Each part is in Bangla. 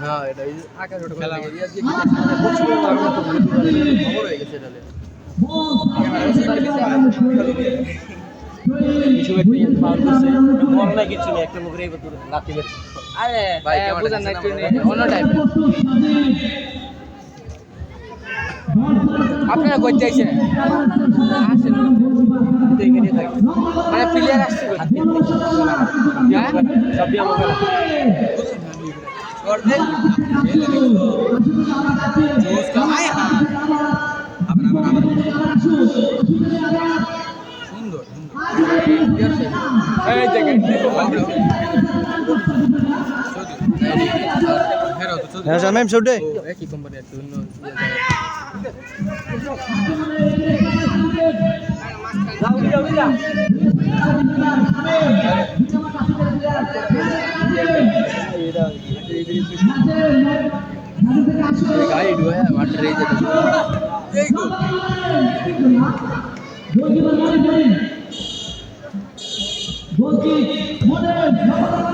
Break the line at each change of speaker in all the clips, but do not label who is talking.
হ্যাঁ এটা আকাশ ওটা খেলা দিয়ে খবর হয়ে গেছে এটা
কিছু একটা ইয়ে পাওয়ার করছে মন না কিছু নেই একটা মুখে রেখে লাথি মেরেছে
আরে
ভাই
বুঝান না একটু অন্য টাইপ আপনারা কই চাইছেন আসেন।
দেখে নিয়ে থাকি
মানে প্লেয়ার আসছে? হ্যাঁ?
হ্যাঁ
শামিম শুটে
একই কোম্পানির জন্য গাড়ি ডুয়ে ওয়াটার এই যেতে এই গো এই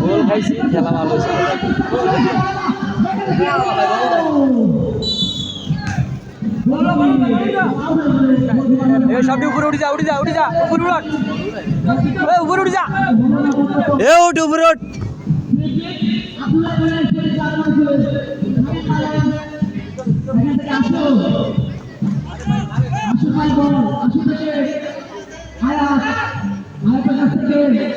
গোল খাইছি খেলা ভালো
সবটি উপরে উঠে যা উঠে যা উঠে যা উপরে উঠ। উপরে উঠে যা।
এ ওঠ উপরে ওঠ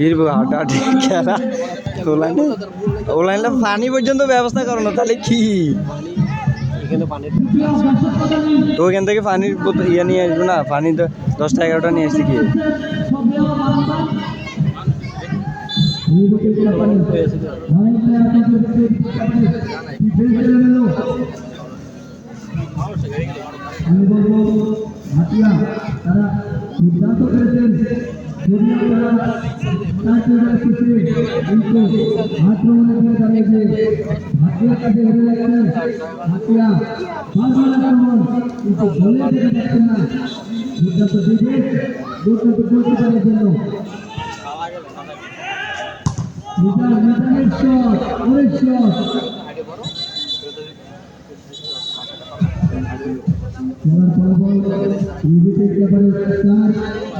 ফিরবো হাঁটাহাঁটি খেলা। ওলাইনে ওলাইনে পানি পর্যন্ত ব্যবস্থা করো না, তাহলে কি? তো ওইখান থেকে পানির ইয়ে নিয়ে আসব না, পানি তো দশটা এগারোটা নিয়ে আসছি কি?
একের পরে আক্রমণ করে যাচ্ছেন হাতিয়া বারবার আক্রমণ কিন্তু
কিরে বলটা লো আবার
আমার গোলকিপারকে ফাঁকি দিয়ে বল কোন ধরে ধরে পাচ্ছেন না কিন্তু দুর্দান্ত খেলে খেলে যাচ্ছেন গোলকিপার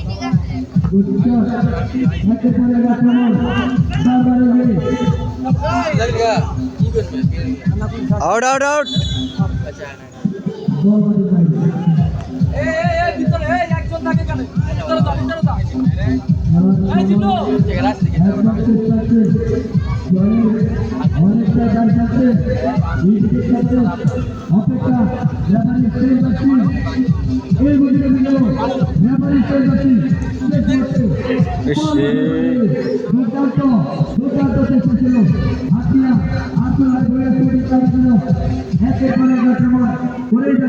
অনেকটা গান থাকছে অপেক্ষা হাতিয়া হাই বলে ছিল একের পর এক করে